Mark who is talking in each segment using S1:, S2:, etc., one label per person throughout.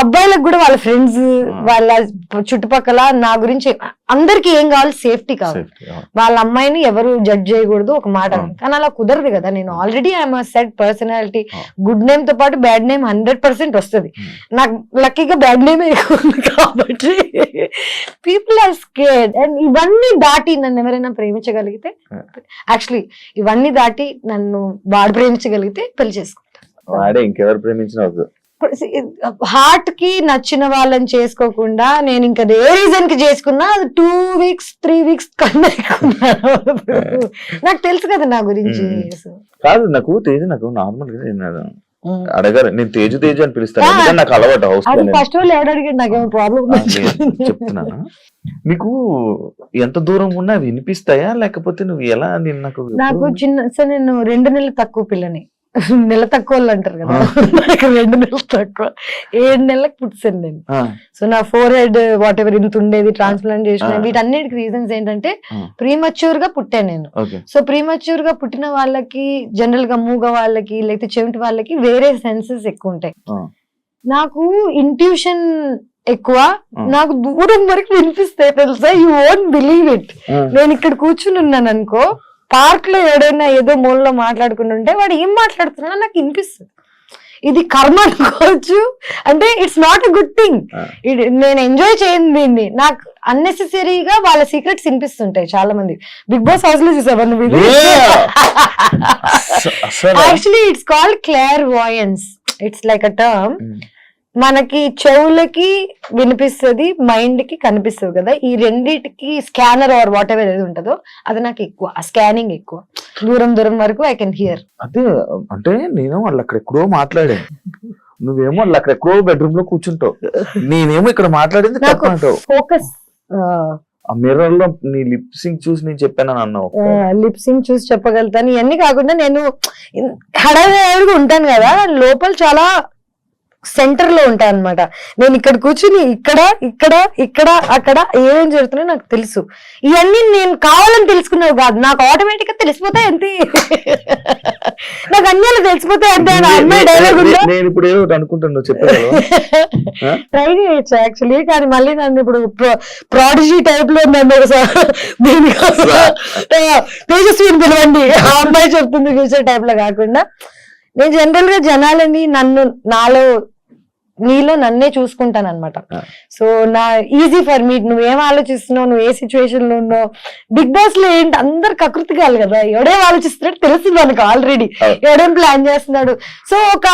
S1: అబ్బాయిలకు కూడా వాళ్ళ ఫ్రెండ్స్ వాళ్ళ చుట్టుపక్కల నా గురించి అందరికి ఏం కావాలి సేఫ్టీ కావాలి. వాళ్ళ అమ్మాయిని ఎవరు జడ్జ్ చేయకూడదు ఒక మాట. కానీ అలా కుదరదు కదా నేను already I'm set personality. Good నేమ్తో పాటు బ్యాడ్ నేమ్ హండ్రెడ్ పర్సెంట్ వస్తుంది. నాకు లక్కీగా బ్యాడ్ నేమ్ కాబట్టి పీపుల్ ఆర్ స్కేడ్ అండ్ ఇవన్నీ దాటి నన్ను ఎవరైనా ప్రేమించగలిగితే. యాక్చువల్లీ ఇవన్నీ దాటి నన్ను వాడు ప్రేమించగలిగితే పెళ్ళి చేసుకుంటాను
S2: వాడే ఇంకెవరు ప్రేమించిన
S1: హార్ట్కి నచ్చిన వాళ్ళని చేసుకోకుండా నేను ఇంకా ఏ రీజన్కి చేసుకున్నా అది టూ వీక్స్ త్రీ వీక్స్ కన్నా. నాకు తెలుసు కదా నా గురించి.
S2: కాదు నాకు తేజ నాకు నార్మల్గా నేను. అడగారు నేను తేజు తేజు అని పిలుస్తాను. నాకు అలవాటు హౌస్
S1: ఫస్ట్ నాకేమో ప్రాబ్లం
S2: చెప్తున్నాను? నీకు ఎంత దూరం ఉన్నా వినిపిస్తాయా? లేకపోతే నువ్వు ఎలా నేను నాకు
S1: నాకు చిన్న నేను రెండు నెలలు తక్కువ పిల్లని. నెల తక్కువ అంటారు కదా. నాకు రెండు నెలలు తక్కువ. ఏడు నెలలకు పుట్టాను నేను. సో నా ఫోర్ హెడ్ వాట్ ఎవర్ ఇంత ఉండేది ట్రాన్స్ప్లాంట్ చేసిన. వీటన్నిటికి రీజన్స్ ఏంటంటే. ప్రీమచ్యూర్గా పుట్టాను నేను. సో ప్రీమచ్యూర్గా పుట్టిన వాళ్ళకి జనరల్గా మూగ వాళ్ళకి లేకపోతే చెవిటి వాళ్ళకి వేరే సెన్సెస్ ఎక్కువ ఉంటాయి. నాకు ఇంట్యూషన్ ఎక్కువ. నాకు దూరం వరకు వినిపిస్తాయి తెలుసా? యూ ఓంట్ బిలీవ్ ఇట్ నేను ఇక్కడ కూర్చుని ఉన్నాను అనుకో పార్క్లో ఎవడైనా ఏదో మూలలో మాట్లాడుకుంటుంటే వాడు ఏం మాట్లాడుతున్నా నాకు వినిపిస్తుంది ఇది కర్మ అనుకోవచ్చు. అంటే it's not a good thing. నేను ఎంజాయ్ చేయను దీన్ని. నాకు అన్నెసెసరీగా వాళ్ళ సీక్రెట్స్ వినిపిస్తుంటాయి చాలా మంది బిగ్ బాస్ హౌస్లో చూసావా నువ్వు actually it's called clairvoyance it's like a term మనకి చెవులకి వినిపిస్తుంది మైండ్కి కనిపిస్తుంది కదా. ఈ రెండిటికి స్కానర్ ఆర్ వాట్ ఎవర్ ఏది ఉంటుందో అది నాకు ఎక్కువ ఆ స్కానింగ్ ఎక్కువ. దూరం దూరం వరకు ఐ కెన్ హియర్.
S2: అదే అంటే నేను వాళ్ళు అక్కడ ఎక్కడో మాట్లాడాను. నువ్వేమో వాళ్ళు అక్కడ ఎక్కడో బెడ్రూమ్లో కూర్చుంటావు. నేనేమో ఇక్కడ మాట్లాడింది
S1: ఫోకస్
S2: ఆ మిర్రర్లో నీ లిప్ సింగ్ చూసి నేను చెప్పాను అన్నావు.
S1: లిప్సింగ్ చూసి చెప్పగలుగుతాను. ఇవన్నీ కాకుండా నేను హడావిడిగా ఉంటాను కదా. లోపల చాలా సెంటర్లో ఉంటాను అనమాట నేను ఇక్కడ కూర్చుని ఇక్కడ ఇక్కడ ఇక్కడ అక్కడ ఏమేం జరుగుతున్నాయో నాకు తెలుసు. ఇవన్నీ నేను కావాలని తెలుసుకున్నావు కాదు. నాకు ఆటోమేటిక్గా తెలిసిపోతాయి అంతే నాకు అన్ని అలా తెలిసిపోతాయి అంతే అమ్మాయి డైలాగ్
S2: నేను ఇప్పుడు ఏదో ఒకటి అనుకుంటాను నువ్వు చెప్పావు ఆ?
S1: ట్రై చేయొచ్చు యాక్చువల్లీ కానీ మళ్ళీ నన్ను ఇప్పుడు ప్రాడిజీ టైప్లో నన్ను ఒకసారి దీనికోసం తేజస్విని పిలవండి. ఆ అమ్మాయి చెప్తుంది ఫ్యూచర్ టైప్లో కాకుండా. నేను జనరల్గా జనాలని నన్ను నాలో నీలో నన్నే చూసుకుంటాను అనమాట. సో నా ఈజీ ఫర్ మీ నువ్వేం ఆలోచిస్తున్నావు? నువ్వు ఏ సిచ్యువేషన్లో ఉన్నావు? బిగ్ బాస్లో ఏంటి? అందరు కకృతి కాదు కదా. ఎవడేం ఆలోచిస్తున్నాడు తెలుస్తుంది మనకు ఆల్రెడీ. ఎవడేం ప్లాన్ చేస్తున్నాడు? సో ఒక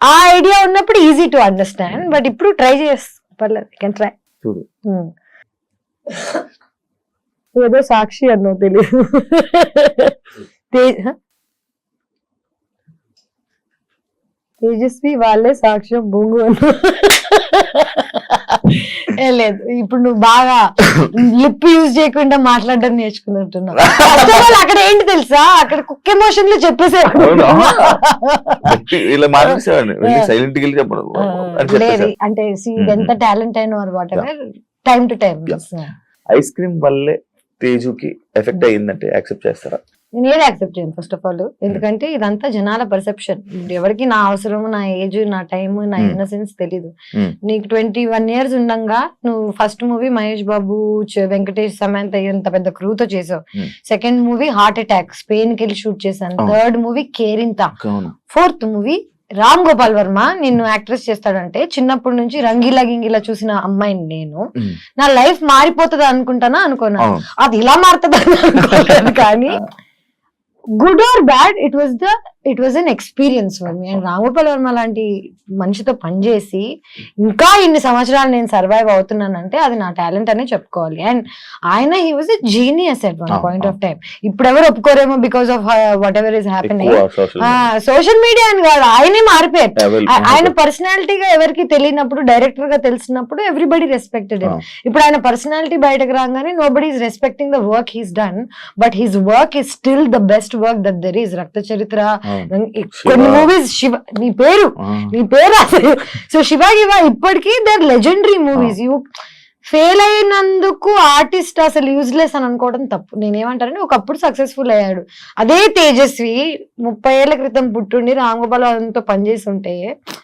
S1: ఆ ఐడియా ఉన్నప్పుడు ఈజీ టు అండర్స్టాండ్ బట్ ఇప్పుడు ట్రై చేస్తా పర్లేదు. కెన్ ట్రై
S2: చూడు.
S1: ఏదో సాక్షి అన్నో తెలియదు తేజ్ హ? తేజస్వి వాళ్ళే సాక్ష్యం బొంగు ఏ లేదు ఇప్పుడు నువ్వు బాగా లిప్ యూజ్ చేయకుండా మాట్లాడడం నేర్చుకున్నట్టున్నావు అక్కడ ఏంటి తెలుసా? అక్కడ కుక్ ఎమోషన్లో చెప్పేసారు
S2: సైలెంట్
S1: లేదు అంటే. ఎంత టాలెంట్ అయిన whatever time to time.
S2: Ice cream వల్లే తేజుకి ఎఫెక్ట్ అయ్యిందంటే యాక్సెప్ట్ చేస్తారా?
S1: నేను ఏది యాక్సెప్ట్ చేయను ఫస్ట్ ఆఫ్ ఆల్ ఎందుకంటే ఇదంతా జనాల పర్సెప్షన్ ఎవరికి నా అవసరం నా ఏజ్ నా టైం నా
S2: Hmm.
S1: ఇన్నసెన్స్ తెలీదు.
S2: Hmm.
S1: నీకు ట్వంటీ వన్ ఇయర్స్ ఉండంగా నువ్వు ఫస్ట్ మూవీ మహేష్ బాబు వెంకటేష్ సమంత ఇంత పెద్ద క్రూతో చేసావు.
S2: Hmm.
S1: Second movie heart attack స్పెయిన్కి వెళ్ళి షూట్ చేశాను. Third movie Kerintha fourth movie Ram Gopal Varma నిన్ను యాక్ట్రెస్ చేస్తాడంటే చిన్నప్పటి నుంచి రంగీలా గింగిలా చూసిన అమ్మాయిని నేను.
S2: ఉమ్,
S1: నా లైఫ్ మారిపోతుంది అనుకుంటానా అనుకున్నా
S2: అవును.
S1: అది ఇలా మారుతుంది అనుకోలేదు కానీ good or bad it was the it was an experience for me and Ramgopal Varma లాంటి మనిషితో పనిచేసి ఇంకా ఇన్ని సంవత్సరాలు నేను సర్వైవ్ అవుతున్నానంటే అది నా టాలెంట్ అనే చెప్పుకోవాలి. అండ్ ఆయన he was a genius at one point of time ఇప్పుడు ఎవరు ఒప్పుకోరేమో బికాస్ ఆఫ్ వాట్ ఎవర్ ఇస్ హ్యాపెనింగ్
S2: ఎక్కువ సోషల్
S1: మీడియా అని కాదు ఆయనే మారిపోయారు. ఆయన పర్సనాలిటీగా ఎవరికి తెలియనప్పుడు డైరెక్టర్గా తెలిసినప్పుడు ఎవ్రీబడి రెస్పెక్టెడ్. ఇప్పుడు ఆయన పర్సనాలిటీ బయటకు రాగానే nobody is respecting the work he's done but his work is still the best work that there is Raktha Charitra కొన్ని మూవీస్ శివ నీ పేరు నీ పేరు అసలు. సో శివ గివ ఇప్పటికీ their legendary movies you fail అయినందుకు ఆర్టిస్ట్ అసలు యూజ్లెస్ అని అనుకోవడం తప్పు. నేనేమంటానంటే ఒకప్పుడు సక్సెస్ఫుల్ అయ్యాడు. అదే తేజస్వి ముప్పై ఏళ్ళ క్రితం పుట్టుండి రామ్ గోపాల్ వాళ్ళతో పనిచేసి ఉంటే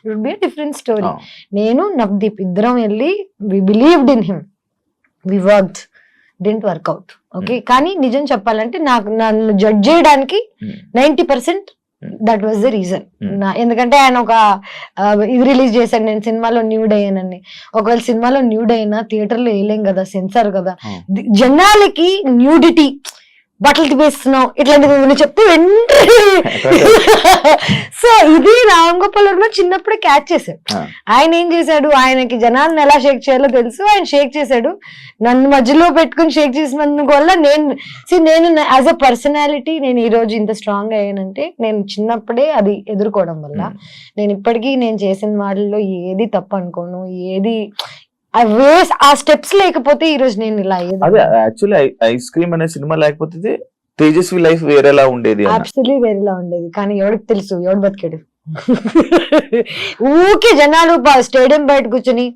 S1: ఇట్ బి డిఫరెంట్ స్టోరీ. నేను నవదీప్ ఇద్దరం వెళ్ళి we believed in him we work didn't work out okay కానీ నిజం చెప్పాలంటే నాకు నన్ను జడ్జ్ చేయడానికి. Ninety percent
S2: Hmm.
S1: That was the reason
S2: Hmm.
S1: ఎందుకంటే ఆయన ఒక ఇది రిలీజ్ చేశాను నేను సినిమాలో న్యూడ్ అయ్యానని. ఒకవేళ సినిమాలో న్యూడ్ అయినా థియేటర్లో వేయలేం కదా సెన్సార్ కదా. ది- జనాలకి న్యూడిటీ బట్టలు తిప్పేస్తున్నావు ఇట్లాంటివి నేను చెప్తే వెంటనే సో ఇది రామ్ గోపాల్ వర్మ చిన్నప్పుడే క్యాచ్ చేశాడు. ఆయన ఏం చేశాడు? ఆయనకి జనాలను ఎలా షేక్ చేయాలో తెలుసు. ఆయన షేక్ చేశాడు. నన్ను మధ్యలో పెట్టుకుని షేక్ చేసినందుకు వల్ల నేను నేను యాజ్ అ పర్సనాలిటీ నేను ఈ రోజు ఇంత స్ట్రాంగ్ అయ్యానంటే నేను చిన్నప్పుడే అది ఎదుర్కోవడం వల్ల నేను ఇప్పటికీ నేను చేసిన వాటిల్లో ఏది తప్పు అనుకోను ఏది ఆ వేస్ ఆ స్టెప్స్ లేకపోతే ఈ రోజు నేను ఇలా
S2: అదే యాక్చువల్లీ ఐస్ క్రీమ్ అనే సినిమా లేకపోతే తేజస్వి లైఫ్ వేరేలా ఉండేది
S1: అబ్సల్యూట్లీ వేరేలా ఉండేది. కానీ ఎవరికి తెలుసు? ఎవడు బతికాడు? ఊకే జనాలు స్టేడియం బయట కూర్చొని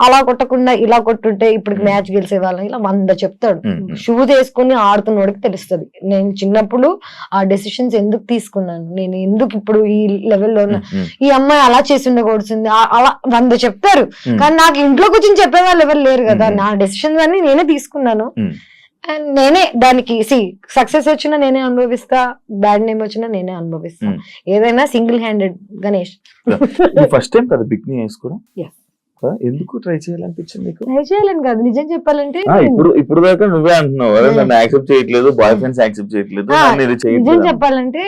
S1: అలా కొట్టకుండా ఇలా కొట్టుంటే ఇప్పుడు. మ్యాచ్ గెలిచే వాళ్ళం ఇలా వంద చెప్తాడు. షూ వేసుకుని ఆడుతున్నోడికి తెలుస్తుంది నేను చిన్నప్పుడు ఆ డెసిషన్స్ ఎందుకు తీసుకున్నాను నేను ఎందుకు ఇప్పుడు ఈ లెవెల్లో ఉన్నా ఈ అమ్మాయి అలా చేసి ఉండకూడుతుంది ఆ- అలా వంద చెప్తారు. కానీ నాకు ఇంట్లో కూర్చొని చెప్పే వాళ్ళు ఎవరు లేరు కదా. నా డెసిషన్స్ అన్ని నేనే తీసుకున్నాను. అండ్ నేనే దానికి సి సక్సెస్ వచ్చినా నేనే అనుభవిస్తా బ్యాడ్ నేమ్ వచ్చినా నేనే అనుభవిస్తా. ఏదైనా single handed Ganesh
S2: first time కదా బిక్ని వేసుకోవడం? ఎందుకు ట్రై చేయాలనిపించింది నీకు?
S1: ట్రై చేయాలని కాదు. నిజం చెప్పాలంటే
S2: ఇప్పుడు ఇప్పుడు దాకా నువ్వే అంటున్నావు. నన్ను యాక్సెప్ట్ చేయట్లేదు బాయ్ ఫ్రెండ్స్ యాక్సెప్ట్ చేయట్లేదు
S1: నిజం చెప్పాలంటే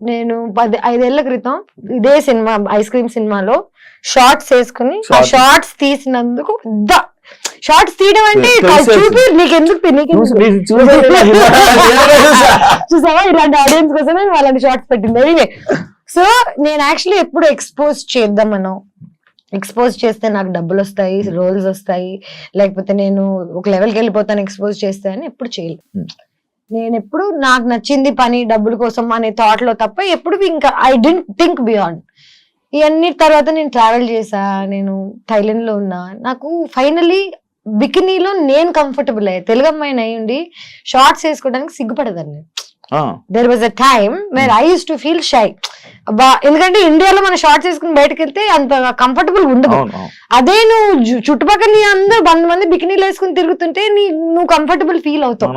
S1: నేను పది ఐదేళ్ళ క్రితం ఇదే సినిమా ఐస్ క్రీమ్ సినిమాలో షార్ట్స్ వేసుకుని ఆ. షార్ట్స్ తీసినందుకు పెద్ద. షార్ట్స్ తీయడం అంటే. చూపి నీకెందుకు
S2: నాకు ఇలా-
S1: చూసావా? ఇలాంటి ఆడియన్స్ కోసమే అలాంటి షార్ట్స్ పెట్టింది. ఎనీవే సో నేను యాక్చువల్లీ ఎప్పుడు ఎక్స్పోజ్ చేద్దామనో ఎక్స్పోజ్ చేస్తే నాకు డబ్బులు వస్తాయి రోల్స్ వస్తాయి. లేకపోతే నేను ఒక లెవెల్కి వెళ్ళిపోతాను ఎక్స్పోజ్ చేస్తే అని ఎప్పుడు చేయలేదు.
S2: Hmm.
S1: నేను ఎప్పుడు నాకు నచ్చింది పని డబ్బుల కోసం అనే థాట్లో తప్ప ఎప్పుడు ఇంకా ఐ డెంట్ థింక్ బియాండ్ ఇవన్నీ తర్వాత నేను ట్రావెల్ చేసా నేను థైలాండ్లో ఉన్నా. నాకు ఫైనలీ బికినీలో నేను కంఫర్టబుల్ అయ్యా. తెలుగు అమ్మాయిని అయ్యుండి షార్ట్స్ వేసుకోవడానికి సిగ్గుపడదాన్ని. There was a time where I use to feel shy ఎందుకంటే ఇండియాలో మన షార్ట్స్ వేసుకుని బయటకు వెళ్తే అంత కంఫర్టబుల్ ఉండదు. అదే నువ్వు చుట్టుపక్కల నీ అందరు వంద మంది బికినీలు వేసుకుని తిరుగుతుంటే నీ నువ్వు కంఫర్టబుల్ ఫీల్ అవుతావు.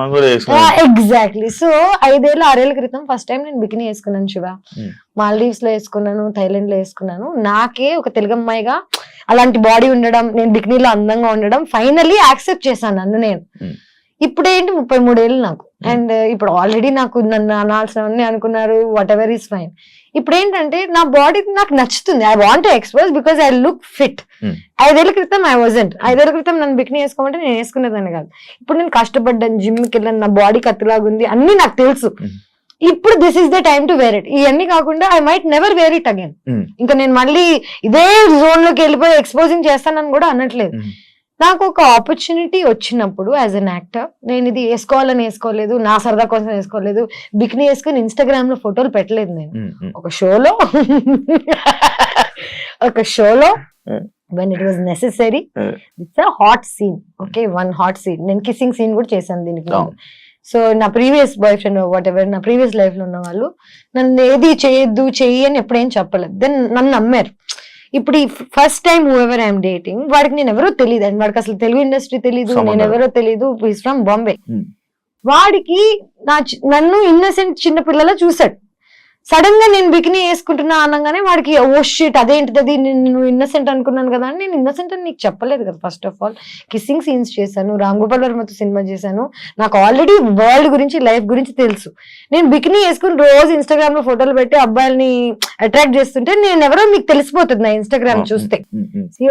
S1: ఎగ్జాక్ట్లీ సో ఐదేళ్ళ ఆరేళ్ళ క్రితం ఫస్ట్ టైం నేను బికినీ వేసుకున్నాను శివ. మాల్దీవ్స్లో వేసుకున్నాను థైలాండ్లో వేసుకున్నాను. నాకే ఒక తెలుగు అమ్మాయిగా అలాంటి బాడీ ఉండడం నేను బికినీలో అందంగా ఉండడం ఫైనల్లీ యాక్సెప్ట్ చేశాను నన్ను నేను. ఇప్పుడు ఏంటి? ముప్పై మూడేళ్ళు నాకు. అండ్ ఇప్పుడు ఆల్రెడీ నాకు నన్ను అనాల్సినవన్నీ అనుకున్నారు వాట్ ఎవర్ ఈస్ ఫైన్ ఇప్పుడు ఏంటంటే నా బాడీ నాకు నచ్చుతుంది I want expose because I look fit. ఐదేళ్ళ క్రితం ఐ వాజంట్ ఐదేళ్ళ క్రితం నన్ను బికినీ వేసుకోమంటే నేను వేసుకునేదాన్ని కాదు ఇప్పుడు నేను కష్టపడ్డాను జిమ్కి వెళ్ళాను నా బాడీ కత్తిలాగుంది అన్ని నాకు తెలుసు
S2: Hmm.
S1: ఇప్పుడు this is the time to wear it ఇవన్నీ కాకుండా I might never wear it again. ఇంకా నేను మళ్ళీ ఇదే జోన్లోకి వెళ్ళిపోయి ఎక్స్పోజింగ్ చేస్తానని కూడా అనట్లేదు
S2: Hmm.
S1: నాకు ఒక ఆపర్చునిటీ వచ్చినప్పుడు యాజ్ అన్ యాక్టర్ నేను ఇది వేసుకోవాలని వేసుకోలేదు నా సరదా కోసం వేసుకోలేదు బికినీ వేసుకుని ఇన్స్టాగ్రామ్లో ఫోటోలు పెట్టలేదు నేను. ఒక షోలో ఒక షోలో. When it was necessary. It's a hot scene okay one hot scene నేను కిస్సింగ్ సీన్ కూడా చేశాను దీనికి. సో నా previous boyfriend whatever నా ప్రీవియస్ లైఫ్లో ఉన్న వాళ్ళు నన్ను ఏది చేయొద్దు చెయ్యి అని ఎప్పుడేం చెప్పలేదు దెన్ నన్ను నమ్మారు ఇప్పుడు ఈ first time whoever I'm dating వాడికి నేను ఎవరో తెలియదు అండ్ వాడికి అసలు తెలుగు ఇండస్ట్రీ తెలియదు. నేను ఎవరో తెలియదు ఈస్ ఫ్రమ్ బాంబే. వాడికి నా నన్ను ఇన్నసెంట్ చిన్న పిల్లల చూసాడు సడన్గా నేను బికినీ వేసుకుంటున్నా అనగానే వాడికి ఓ షిట్ అదేంటిది అది? నేను ఇన్నసెంట్ అనుకున్నాను కదా అని నేను ఇన్నసెంట్ అని నీకు చెప్పలేదు కదా first of all kissing scenes చేశాను రామ్ గోపాల్ వర్మతో సినిమా చేశాను. నాకు ఆల్రెడీ వరల్డ్ గురించి లైఫ్ గురించి తెలుసు. నేను బికినీ వేసుకుని రోజు ఇన్స్టాగ్రామ్లో ఫోటోలు పెట్టి అబ్బాయిల్ని అట్రాక్ట్ చేస్తుంటే నేను ఎవరో మీకు తెలిసిపోతుంది నా ఇన్స్టాగ్రామ్ చూస్తే.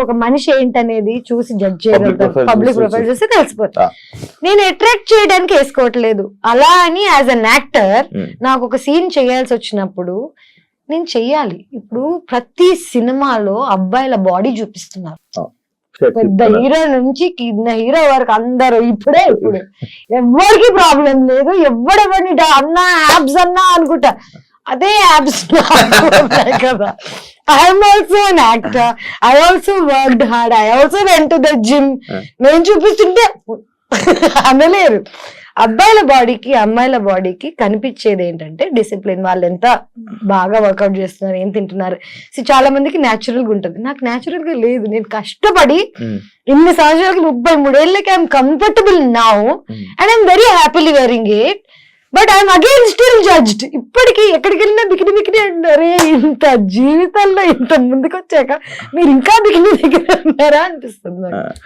S1: ఒక మనిషి ఏంటనేది చూసి జడ్జ్ చేయగలుగుతారు.
S2: profile
S1: పబ్లిక్ ప్రొఫైల్
S2: చూసి.
S1: చూస్తే తెలిసిపోతుంది. నేను అట్రాక్ట్ చేయడానికి వేసుకోవట్లేదు. అలా అని యాజ్ అన్ యాక్టర్. నాకు ఒక సీన్ చేయాల్సి వచ్చినప్పుడు నేను చెయ్యాలి. ఇప్పుడు ప్రతి సినిమాలో అబ్బాయిల బాడీ చూపిస్తున్నారు. పెద్ద హీరో నుంచి కింద హీరో వరకు అందరూ ఇప్పుడే ఇప్పుడు. ఎవరికి ప్రాబ్లం లేదు ఎవడెవరిని అన్నా యాబ్స్ అన్నా అనుకుంటా. అదే యాప్స్ కదా. I'm also an actor I also worked hard I also went to the gym. నేను చూపిస్తుంటే అనలేరు అబ్బాయిల బాడీకి అమ్మాయిల బాడీకి కనిపించేది ఏంటంటే డిసిప్లిన్. వాళ్ళు ఎంత బాగా వర్కౌట్ చేస్తున్నారు ఏం తింటున్నారు. చాలా మందికి న్యాచురల్గా ఉంటుంది. నాకు న్యాచురల్గా లేదు. నేను కష్టపడి
S2: ఉమ్,
S1: ఇన్ని సంవత్సరాలకి ముప్పై మూడేళ్ళకి I'm comfortable now. And I'm very happily wearing it but I'm again still judged ఇప్పటికి ఎక్కడికి వెళ్ళినా బికిని బికిని అంటారే ఇంత జీవితంలో ఇంత ముందుకు వచ్చాక మీరు ఇంకా బికిని దగ్గర ఉన్నారా అనిపిస్తుంది.